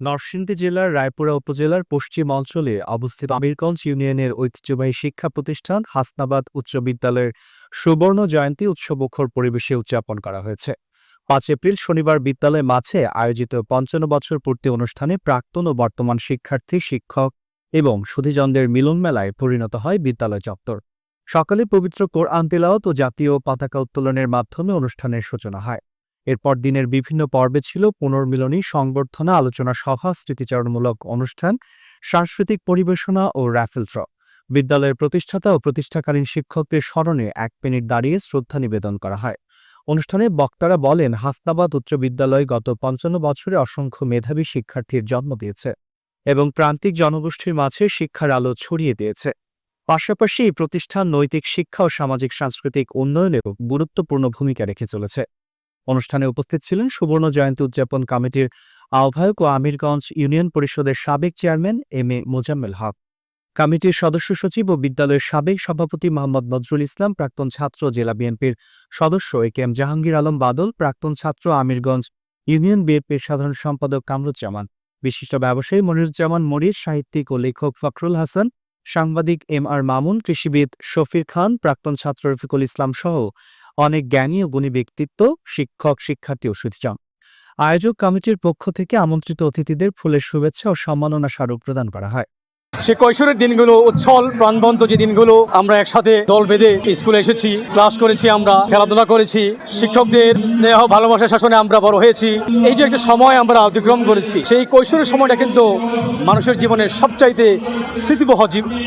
নরসিংদী জেলার রায়পুরা উপজেলার পশ্চিম অঞ্চলে অবস্থিত আমিরগঞ্জ ইউনিয়নের ঐতিহ্যবাহী শিক্ষা প্রতিষ্ঠান হাসনাবাদ উচ্চ বিদ্যালয়ের সুবর্ণ জয়ন্তী উৎসবমুখর পরিবেশে উদযাপন করা হয়েছে। পাঁচ এপ্রিল শনিবার বিদ্যালয় মাঝে আয়োজিত পঞ্চান্ন বছর পূর্তি অনুষ্ঠানে প্রাক্তন ও বর্তমান শিক্ষার্থী, শিক্ষক এবং সুধীজনদের মিলন মেলায় পরিণত হয় বিদ্যালয় চত্বর। সকালে পবিত্র কোরআন তেলাওয়াত ও জাতীয় পতাকা উত্তোলনের মাধ্যমে অনুষ্ঠানের সূচনা হয়। এরপর দিনের বিভিন্ন পর্বে ছিল পুনর্মিলনী, সংবর্ধনা, আলোচনা সভা, স্মৃতিচারণমূলক অনুষ্ঠান, সাংস্কৃতিক পরিবেশনা ও র্যাফেল ড্র বিদ্যালয়ের প্রতিষ্ঠাতা ও প্রতিষ্ঠাকালীন শিক্ষকদের স্মরণে এক মিনিট দাঁড়িয়ে শ্রদ্ধা নিবেদন করা হয়। অনুষ্ঠানে বক্তারা বলেন, হাসনাবাদ উচ্চ বিদ্যালয় গত পঞ্চান্ন বছরে অসংখ্য মেধাবী শিক্ষার্থীর জন্ম দিয়েছে এবং প্রান্তিক জনগোষ্ঠীর মাঝে শিক্ষার আলো ছড়িয়ে দিয়েছে। পাশাপাশি এই প্রতিষ্ঠান নৈতিক শিক্ষা ও সামাজিক সাংস্কৃতিক উন্নয়নেও গুরুত্বপূর্ণ ভূমিকা রেখে চলেছে। অনুষ্ঠানে উপস্থিত ছিলেন সুবর্ণ জয়ন্তী উদযাপন কমিটির আহ্বায়ক ও আমিরগঞ্জ ইউনিয়ন পরিষদের সাবেক chairman M A Mozammel Haque. কমিটির সদস্য সচিব ও বিদ্যালয়ের সাবেক সভাপতি মোহাম্মদ নজরুল ইসলাম, প্রাক্তন ছাত্র জেলা বিএনপির সদস্য A K M Jahangir Alam Badal, প্রাক্তন ছাত্র আমিরগঞ্জ ইউনিয়ন বিএনপির সাধারণ সম্পাদক কামরুজ্জামান, বিশিষ্ট ব্যবসায়ী মনিরুজ্জামান মরির, সাহিত্যিক ও লেখক ফখরুল হাসান, সাংবাদিক এম আর মামুন, কৃষিবিদ শফির খান, প্রাক্তন ছাত্র রফিকুল ইসলাম সহ অনেক জ্ঞানী ও গুণী ব্যক্তিত্ব, শিক্ষক, শিক্ষার্থী ও সুধীজন। আয়োজক কমিটির পক্ষ থেকে আমন্ত্রিত অতিথিদের ফুলের শুভেচ্ছা ও সম্মাননা স্মারক প্রদান করা হয়। সে কৈশোরের দিনগুলো, উচ্ছল, প্রাণবন্ত যে দিনগুলো আমরা একসাথে দল বেঁধে স্কুলে এসেছি, ক্লাস করেছি আমরা, খেলাধুলা করেছি, শিক্ষকদের স্নেহ, ভালোবাসা শাসনে আমরা বড় হয়েছি। এই যে একটা সময় আমরা অতিক্রম করেছি, সেই কৈশোরের সময়টা কিন্তু মানুষের জীবনের সবচাইতে স্মৃতিবহ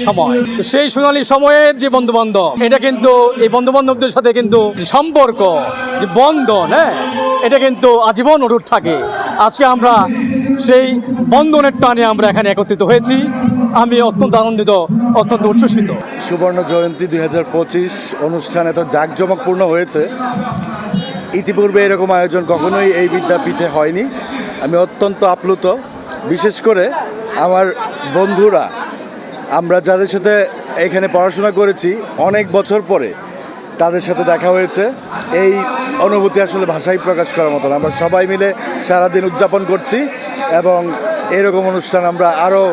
সময়। তো সেই সোনালী সময়ের যে বন্ধু বান্ধব এটা কিন্তু এই বন্ধু বান্ধবদের সাথে কিন্তু সম্পর্ক, যে বন্ধন হ্যাঁ এটা কিন্তু আজীবন অটুট থাকে। আজকে আমরা সেই বন্ধনের টানে আমরা এখানে একত্রিত হয়েছি। আমি অত্যন্ত আনন্দিত, অত্যন্ত উচ্ছ্বসিত। সুবর্ণ জয়ন্তী দুই হাজার পঁচিশ অনুষ্ঠান এত জাঁকজমকপূর্ণ হয়েছে। ইতিপূর্বে এরকম আয়োজন কখনোই এই বিদ্যাপীঠে হয়নি। আমি অত্যন্ত আপ্লুত। বিশেষ করে আমার বন্ধুরা, আমরা যাদের সাথে এখানে পড়াশোনা করেছি, অনেক বছর পরে তাদের সাথে দেখা হয়েছে। এই অনুভূতি আসলে ভাষায় প্রকাশ করার মতো না। আমরা সবাই মিলে সারাদিন উদযাপন করছি এবং এরকম অনুষ্ঠান আমরা আরও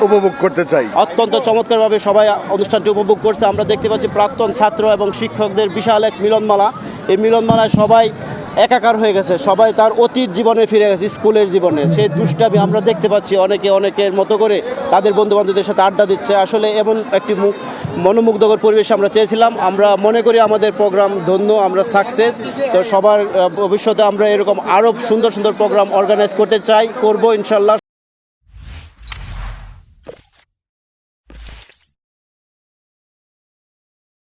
উপভোগ করতে চাই। অত্যন্ত চমৎকারভাবে সবাই অনুষ্ঠানটি উপভোগ করছে। আমরা দেখতে পাচ্ছি প্রাক্তন ছাত্র এবং শিক্ষকদের বিশাল এক মিলনমালা। এই মিলনমালায় সবাই একাকার হয়ে গেছে। সবাই তার অতীত জীবনে ফিরে গেছে, স্কুলের জীবনে। সেই দুষ্টামি আমরা দেখতে পাচ্ছি অনেকে অনেকের মতো করে তাদের বন্ধু বান্ধবদের সাথে আড্ডা দিচ্ছে। আসলে এমন একটি মু- মনোমুগ্ধকর পরিবেশ আমরা চেয়েছিলাম। আমরা মনে করি আমাদের প্রোগ্রাম ধন্য, আমরা সাকসেস। তো সবার ভবিষ্যতে আমরা এরকম আরও সুন্দর সুন্দর প্রোগ্রাম অর্গানাইজ করতে চাই, করব ইনশাল্লাহ।